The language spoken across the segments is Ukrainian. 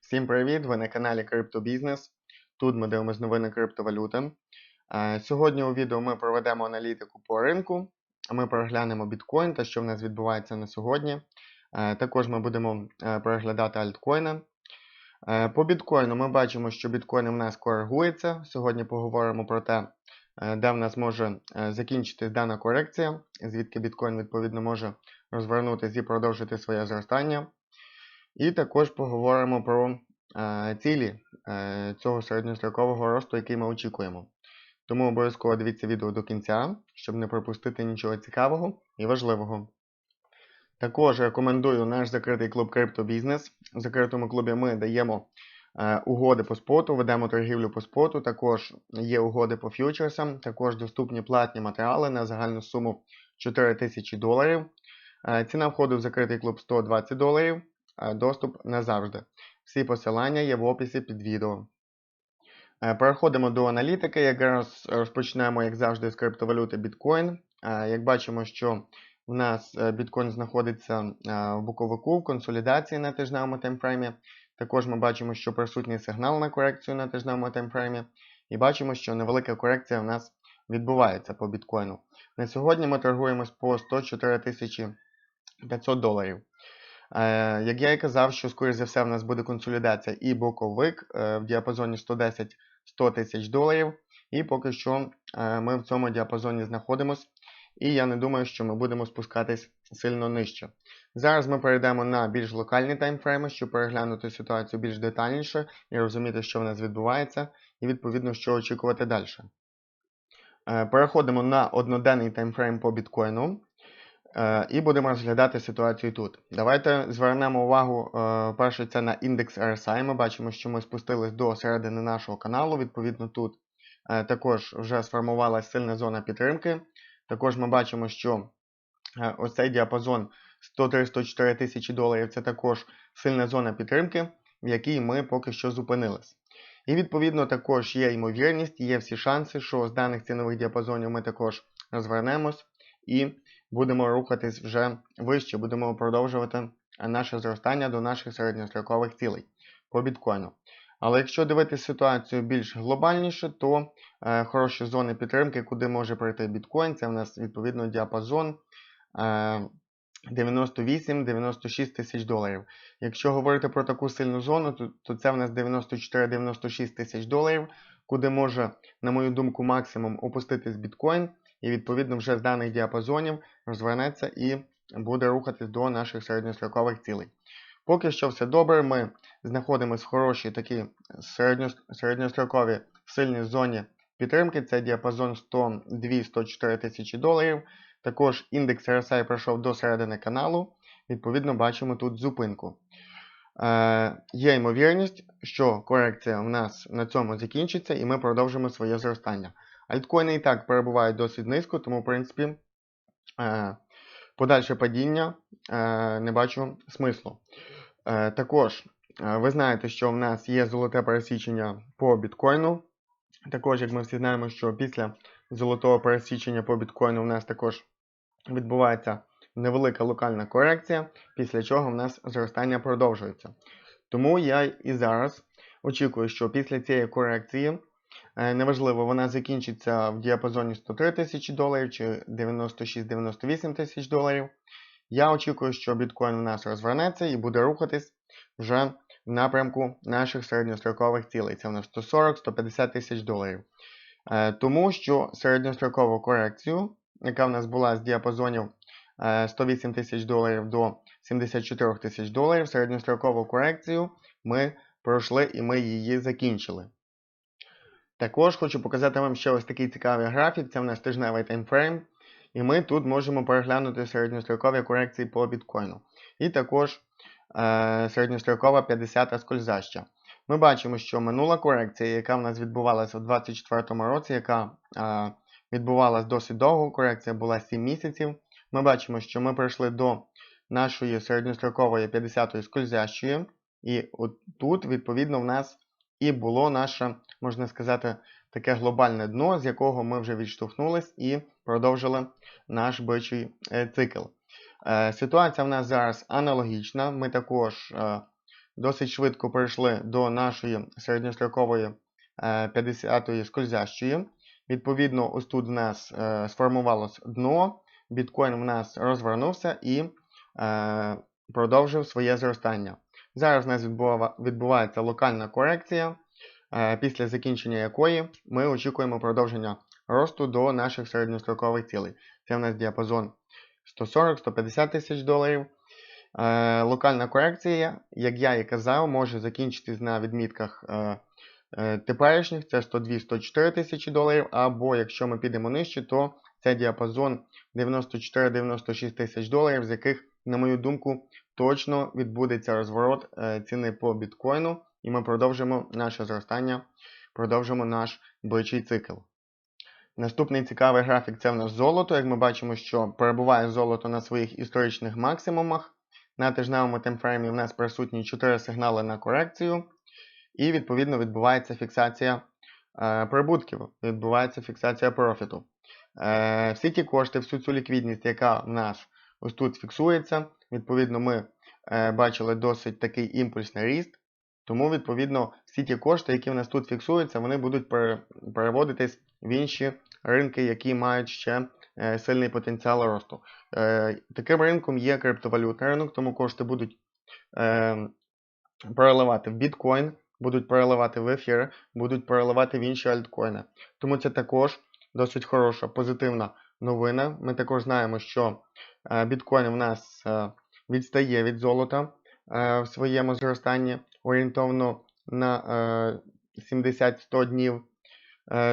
Всім привіт! Ви на каналі Криптобізнес. Тут ми дивимося новини криптовалюти. Е, Сьогодні у відео ми проведемо аналітику по ринку. Ми переглянемо біткоін та що в нас відбувається на сьогодні. Е, Також ми будемо е, переглядати альткоїни. По біткоїну ми бачимо, що біткоін у нас коригується. Сьогодні поговоримо про те, де в нас може закінчитись дана корекція, звідки біткоін відповідно може розвернутися і продовжити своє зростання. І також поговоримо про е, цілі е, цього середньострокового росту, який ми очікуємо. Тому обов'язково дивіться відео до кінця, щоб не пропустити нічого цікавого і важливого. Також рекомендую наш закритий клуб Криптобізнес. В закритому клубі ми даємо е, угоди по споту, ведемо торгівлю по споту, також є угоди по фьючерсам, також доступні платні матеріали на загальну суму 4 тисячі доларів. Ціна входу в закритий клуб 120 доларів. Е, Доступ назавжди. Всі посилання є в описі під відео. Е, Переходимо до аналітики. Якраз розпочнемо, як завжди, з криптовалюти біткоін. Е, Як бачимо, що в нас біткоін знаходиться в боковику в консолідації на тижневому таймфреймі. Також ми бачимо, що присутній сигнал на корекцію на тижневому таймфреймі. І бачимо, що невелика корекція в нас відбувається по біткоїну. На сьогодні ми торгуємось по 104 500 доларів. Е, Як я і казав, що, скоріш за все, в нас буде консолідація і боковик е, в діапазоні 110-100 тисяч доларів. І поки що е, ми в цьому діапазоні знаходимось. І я не думаю, що ми будемо спускатись сильно нижче. Зараз ми перейдемо на більш локальні таймфрейми, щоб переглянути ситуацію більш детальніше і розуміти, що в нас відбувається, і відповідно, що очікувати далі. Переходимо на одноденний таймфрейм по біткоїну. Е, І будемо розглядати ситуацію тут. Давайте звернемо увагу е, перше це на індекс RSI. Ми бачимо, що ми спустились до середини нашого каналу. Відповідно, тут е, також вже сформувалася сильна зона підтримки. Також ми бачимо, що ось цей діапазон 103-104 тисячі доларів це також сильна зона підтримки, в якій ми поки що зупинились. І відповідно також є ймовірність, є всі шанси, що з даних цінових діапазонів ми також розвернемось і будемо рухатись вже вище, будемо продовжувати наше зростання до наших середньострокових цілей по біткоїну. Але якщо дивитися ситуацію більш глобальніше, то е, хороші зони підтримки, куди може прийти біткоін, це в нас відповідно діапазон е, 98-96 тисяч доларів. Якщо говорити про таку сильну зону, то, то це в нас 94-96 тисяч доларів, куди може, на мою думку, максимум опуститись біткоін, і відповідно вже з даних діапазонів розвернеться і буде рухатись до наших середньострокових цілей. Поки що все добре, ми знаходимося в хорошій середньо, середньостроковій сильній зоні підтримки. Це діапазон 102-104 тисячі доларів. Також індекс RSI пройшов до середини каналу. Відповідно, бачимо тут зупинку. Е, Є ймовірність, що корекція в нас на цьому закінчиться, і ми продовжимо своє зростання. Альткоїни і так перебувають досить низько, тому, в принципі, е, подальше падіння е, не бачу смислу. Також ви знаєте, що в нас є золоте пересічення по біткоїну. Також, як ми всі знаємо, що після золотого пересічення по біткоїну в нас також відбувається невелика локальна корекція, після чого в нас зростання продовжується. Тому я і зараз очікую, що після цієї корекції, е, неважливо, вона закінчиться в діапазоні 103 тисячі доларів чи 96-98 тисяч доларів. Я очікую, що біткоін у нас розвернеться і буде рухатись вже в напрямку наших середньострокових цілей. Це в нас 140-150 тисяч доларів. Е, Тому що середньострокову корекцію, яка в нас була з діапазонів 108 тисяч доларів до 74 тисяч доларів, середньострокову корекцію ми пройшли і ми її закінчили. Також хочу показати вам ще ось такий цікавий графік. Це в нас тижневий таймфрейм. І ми тут можемо переглянути середньострокові корекції по біткоїну. І також е, середньострокова 50-та скользаща. Ми бачимо, що минула корекція, яка в нас відбувалася у 2024 році, яка е, відбувалася досить довго, корекція була 7 місяців. Ми бачимо, що ми прийшли до нашої середньострокової 50-ї скользящої. І от тут, відповідно, в нас і було наше, можна сказати, таке глобальне дно, з якого ми вже відштовхнулись і продовжили наш бичий е, цикл. Е, Ситуація в нас зараз аналогічна. Ми також е, досить швидко перейшли до нашої середньострокової 50-ї скользящої. Відповідно, ось тут в нас сформувалось дно, біткоін в нас розвернувся і е, продовжив своє зростання. Зараз в нас відбувається локальна корекція, е, після закінчення якої ми очікуємо продовження росту до наших середньострокових цілей. Це в нас діапазон 140-150 тисяч доларів. Е, локальна корекція, як я і казав, може закінчитись на відмітках е, е, теперішніх, це 102-104 тисячі доларів, або якщо ми підемо нижче, то це діапазон 94-96 тисяч доларів, з яких, на мою думку, точно відбудеться розворот ціни по біткоїну, і ми продовжимо наше зростання, продовжимо наш бойчий цикл. Наступний цікавий графік це в нас золото. Як ми бачимо, що перебуває золото на своїх історичних максимумах. На тижневому таймфреймі в нас присутні 4 сигнали на корекцію, і, відповідно, відбувається фіксація е, прибутків, відбувається фіксація профіту. Е, Всі ті кошти, всю цю ліквідність, яка в нас ось тут фіксується, відповідно, ми е, бачили досить такий імпульсний ріст. Тому, відповідно, всі ті кошти, які в нас тут фіксуються, вони будуть переводитись в інші ринки, які мають ще Е, сильний потенціал росту. Таким ринком є криптовалютний ринок, тому кошти будуть переливати в біткоін, будуть переливати в ефір, будуть переливати в інші альткоїни. Тому це також досить хороша, позитивна новина. Ми також знаємо, що біткоін в нас відстає від золота в своєму зростанні орієнтовно на 70-100 днів.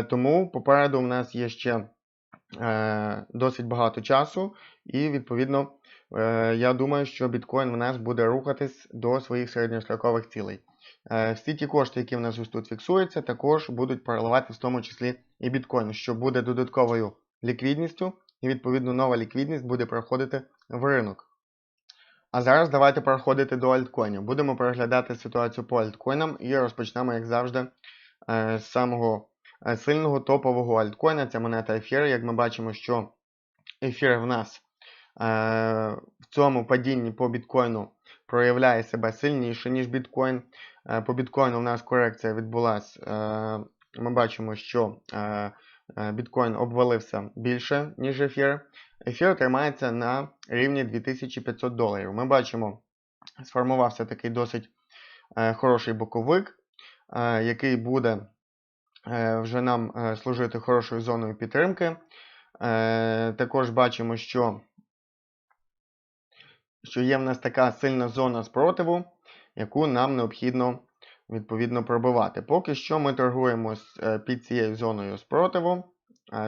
Тому попереду в нас є ще Е, досить багато часу, і, відповідно, е, я думаю, що біткоін в нас буде рухатись до своїх середньострокових цілей. Е, всі ті кошти, які в нас ось тут фіксуються, також будуть переливатися в тому числі і біткоін, що буде додатковою ліквідністю, і, відповідно, нова ліквідність буде проходити в ринок. А зараз давайте переходити до альткоїнів. Будемо переглядати ситуацію по альткоїнам і розпочнемо, як завжди, з самого Е, сильного топового альткоїна, це монета ефір. Як ми бачимо, що ефір в нас е, в цьому падінні по біткоїну проявляє себе сильніше, ніж біткоін. Е, по біткоїну у нас корекція відбулася. Ми бачимо, що біткоін обвалився більше, ніж ефір. Ефір тримається на рівні 2500 доларів. Ми бачимо, сформувався такий досить хороший боковик, який буде Е, вже нам е, служити хорошою зоною підтримки. Е, також бачимо, що що є в нас така сильна зона спротиву, яку нам необхідно відповідно пробивати. Поки що ми торгуємо під цією зоною спротиву.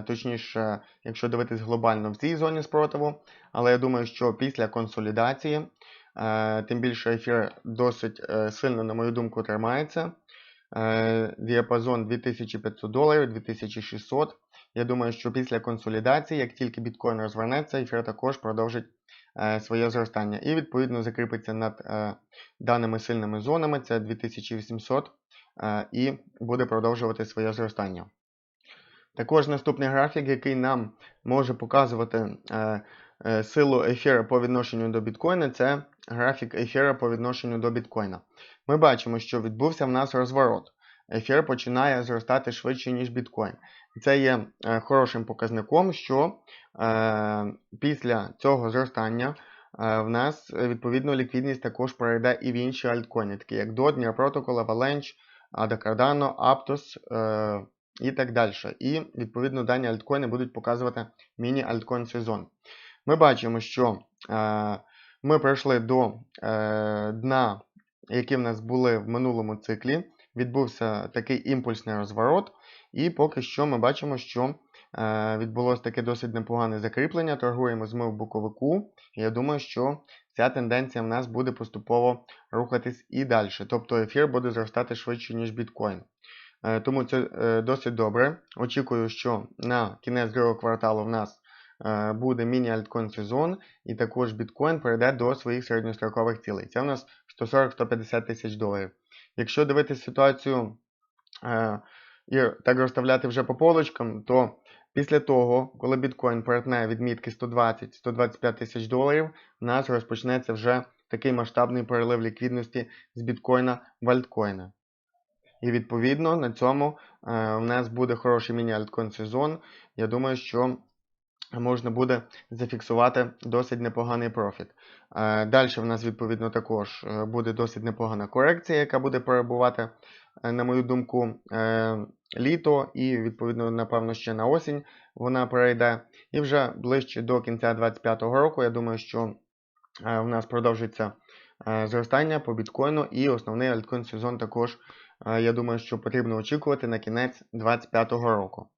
Точніше, якщо дивитись глобально в цій зоні спротиву. Але я думаю, що після консолідації, тим більше ефір досить сильно, на мою думку, тримається. Е, діапазон 2500 доларів, 2600. Я думаю, що після консолідації, як тільки біткоін розвернеться, ефір також продовжить е, своє зростання. І, відповідно, закріпиться над е, даними сильними зонами, це 2800, і буде продовжувати своє зростання. Також наступний графік, який нам може показувати силу ефіра по відношенню до біткоїна, це графік ефіра по відношенню до біткоїна. Ми бачимо, що відбувся в нас розворот. Ефір починає зростати швидше, ніж біткоін. Це є е, хорошим показником, що е, після цього зростання е, в нас відповідно ліквідність також перейде і в інші альткоїни, такі як DOT, Near Protocol, Avalanche, Ada Cardano, Aptos і так далі. І відповідно дані альткоїни будуть показувати міні-альткоін сезон. Ми бачимо, що ми прийшли до дна, які в нас були в минулому циклі. Відбувся такий імпульсний розворот, і поки що ми бачимо, що е, відбулося таке досить непогане закріплення. Торгуємо змив боковику. Я думаю, що ця тенденція в нас буде поступово рухатись і далі. Тобто ефір буде зростати швидше, ніж біткоін. Е, тому це е, досить добре. Очікую, що на кінець другого кварталу в нас буде міні-альткоін сезон, і також біткоін перейде до своїх середньострокових цілей. Це у нас 140-150 тисяч доларів. Якщо дивитися ситуацію е, і так розставляти вже по полочкам, то після того, коли біткоін перетне відмітки 120-125 тисяч доларів, у нас розпочнеться вже такий масштабний перелив ліквідності з біткоїна в альткоїни. І відповідно на цьому е, в нас буде хороший міні-альткоін сезон. Я думаю, що можна буде зафіксувати досить непоганий профіт. Е, Далі в нас, відповідно, також е, буде досить непогана корекція, яка буде перебувати, е, на мою думку, літо, і, відповідно, напевно, ще на осінь вона перейде. І вже ближче до кінця 2025 року, я думаю, що в нас продовжиться зростання по біткоїну, і основний альткоін сезон також, я думаю, що потрібно очікувати на кінець 2025 року.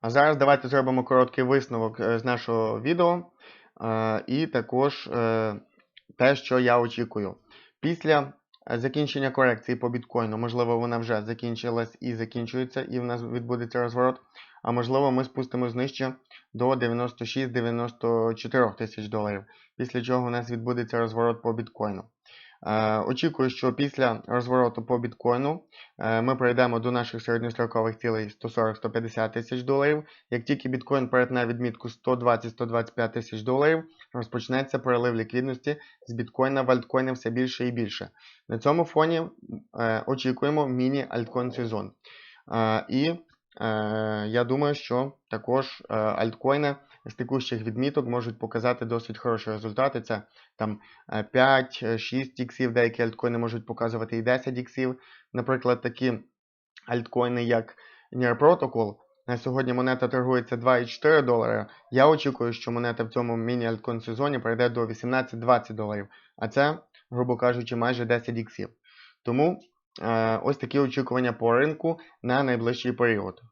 А зараз давайте зробимо короткий висновок е, з нашого відео. е, І також е, те, що я очікую. Після закінчення корекції по біткоїну, можливо, вона вже закінчилась і закінчується, і в нас відбудеться розворот. А можливо, ми спустимось нижче до 96-94 тисяч доларів, після чого у нас відбудеться розворот по біткоїну. Е, Очікую, що після розвороту по біткоїну е, ми прийдемо до наших середньострокових цілей 140-150 тисяч доларів. Як тільки біткоін перетне відмітку 120-125 тисяч доларів, розпочнеться перелив ліквідності з біткоїна в альткоїни все більше і більше. На цьому фоні е, очікуємо міні-альткоін сезон. І я думаю, що також альткоїни з текущих відміток можуть показати досить хороші результати. Це там 5-6 іксів, деякі альткоїни можуть показувати і 10 іксів. Наприклад, такі альткоїни, як Near Protocol. На сьогодні монета торгується 2,4 долара. Я очікую, що монета в цьому міні-альткоін сезоні прийде до 18-20 доларів. А це, грубо кажучи, майже 10 іксів. Тому е, ось такі очікування по ринку на найближчий період.